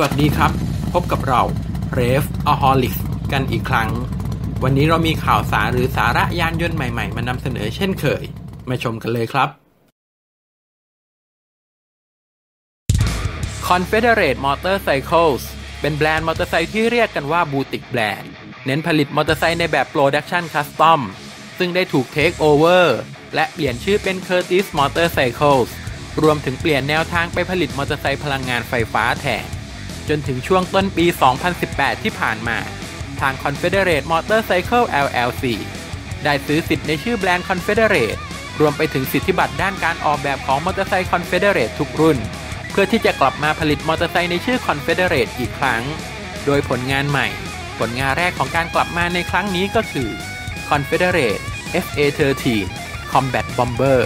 สวัสดีครับ พบกับเรา r a v a h o l i c กันอีกครั้ง วันนี้เรามีข่าวสารหรือสาระยานยนต์ใหม่ๆ มานำเสนอเช่นเคย มาชมกันเลยครับ Confederate Motorcycles เป็นแบรนด์มอเตอร์ไซค์ที่เรียกกันว่าบูติกแบรนด์ เน้นผลิตมอเตอร์ไซค์ในแบบ Production Custom ซึ่งได้ถูก Take Over และเปลี่ยนชื่อเป็น Curtis Motorcycles รวมถึงเปลี่ยนแนวทางไปผลิตมอเตอร์ไซค์พลังงานไฟฟ้าแทน จนถึงช่วงต้นปี 2018 ที่ผ่านมา ทาง Confederate Motorcycle LLC ได้ซื้อสิทธิ์ในชื่อแบรนด์ Confederate รวมไปถึงสิทธิบัตรด้านการออกแบบของมอเตอร์ไซค์ Confederate ทุกรุ่น เพื่อที่จะกลับมาผลิตมอเตอร์ไซค์ในชื่อ Confederate อีกครั้ง โดยผลงานใหม่ ผลงานแรกของการกลับมาในครั้งนี้ก็คือ Confederate FA13 Combat Bomber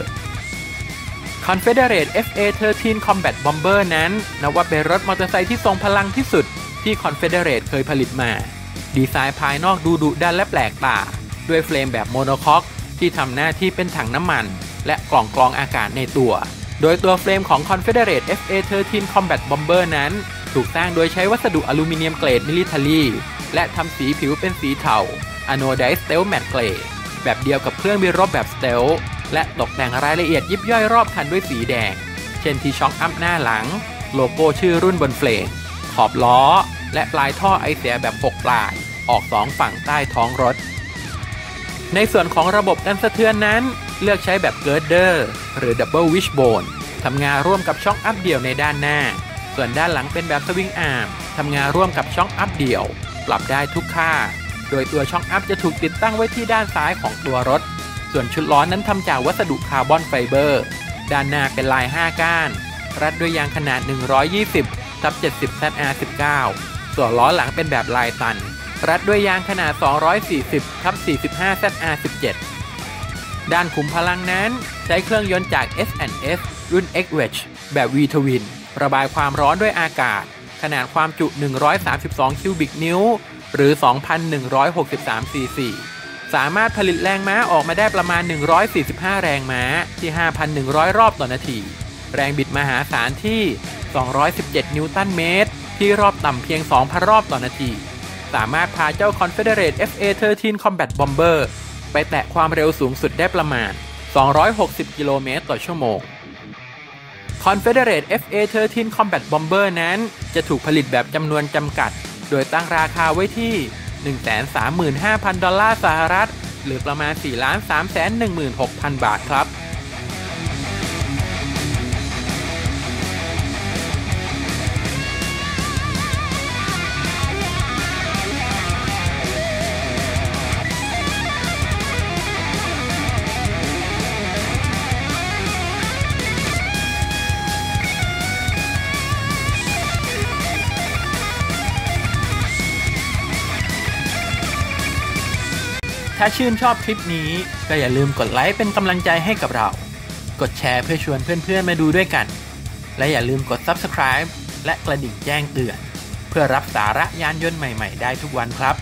Confederate FA13 Combat Bomber นั้นนับว่าเป็นรถมอเตอร์ไซค์ที่ทรงพลังที่สุดที่ Confederate เคยผลิตมา ดีไซน์ภายนอกดูดุดันและแปลกตา ด้วยเฟรมแบบโมโนคอกที่ทำหน้าที่เป็นถังน้ำมัน และกล่องกรองอากาศในตัว โดยตัวเฟรมของ Confederate FA13 Combat Bomber นั้น ถูกสร้างโดยใช้วัสดุอลูมิเนียมเกรดมิลิเทอรี่และทำสีผิวเป็นสีเทา Anodized Stealth Matte Gray แบบเดียวกับเครื่องบินรบแบบสเตล และตกแต่งรายละเอียดยิบย่อยรอบคันด้วยสีแดง เช่นที่ช็อคอัพหน้าหลัง โลโก้ชื่อรุ่นบนเฟรมขอบล้อ และปลายท่อไอเสียแบบ 6 ปลาย ออกสองฝั่งใต้ท้องรถ ในส่วนของระบบกันสะเทือนนั้น เลือกใช้แบบเกิร์เดอร์หรือ Double Wishbone ทำงานร่วมกับช่องอัพเดี่ยวในด้านหน้า ส่วนด้านหลังเป็นแบบสวิงอาร์มทำงานร่วมกับช่องอัพเดี่ยว ปรับได้ทุกค่า โดยตัวช่องอัพจะถูกติดตั้งไว้ที่ด้านซ้ายของตัวรถ ส่วนชุดล้อนั้นทำจากวัสดุคาร์บอนไฟเบอร์ ด้านหน้าเป็นลาย 5 ก้าน รัดด้วยยางขนาด 120ทับ70 ZR19 ส่วนล้อหลังเป็นแบบลายตัน รัดด้วยยางขนาด 240ทับ45 ZR17 ด้านขุมพลังนั้นใช้เครื่องยนต์จาก S&S รุ่น X-Wedge แบบ V-Twin ระบายความร้อนด้วยอากาศ ขนาดความจุ 132 คิวบิกนิ้ว หรือ 2,163 ซีซี สามารถผลิตแรงม้าออกมาได้ประมาณ 145 แรงม้าที่ 5,100 รอบต่อนาที แรงบิดมหาศาลที่ 217 นิวตันเมตร ที่รอบต่ำเพียง 2,000 รอบต่อนาที สามารถพาเจ้า Confederate FA13 Combat Bomber ไปแตะความเร็วสูงสุดได้ประมาณ 260 กิโลเมตรต่อชั่วโมง Confederate FA13 Combat Bomber นั้นจะถูกผลิตแบบจำนวนจำกัด โดยตั้งราคาไว้ที่ 135,000 ดอลลาร์สหรัฐ หรือประมาณ 4,316,000 บาทครับ ถ้าชื่นชอบคลิปนี้ ก็อย่าลืมกดไลค์เป็นกำลังใจให้กับเรา กดแชร์เพื่อชวนเพื่อนๆมาดูด้วยกัน และอย่าลืมกด Subscribe และกระดิ่งแจ้งเตือน เพื่อรับสาระยานยนต์ใหม่ๆ ได้ทุกวันครับ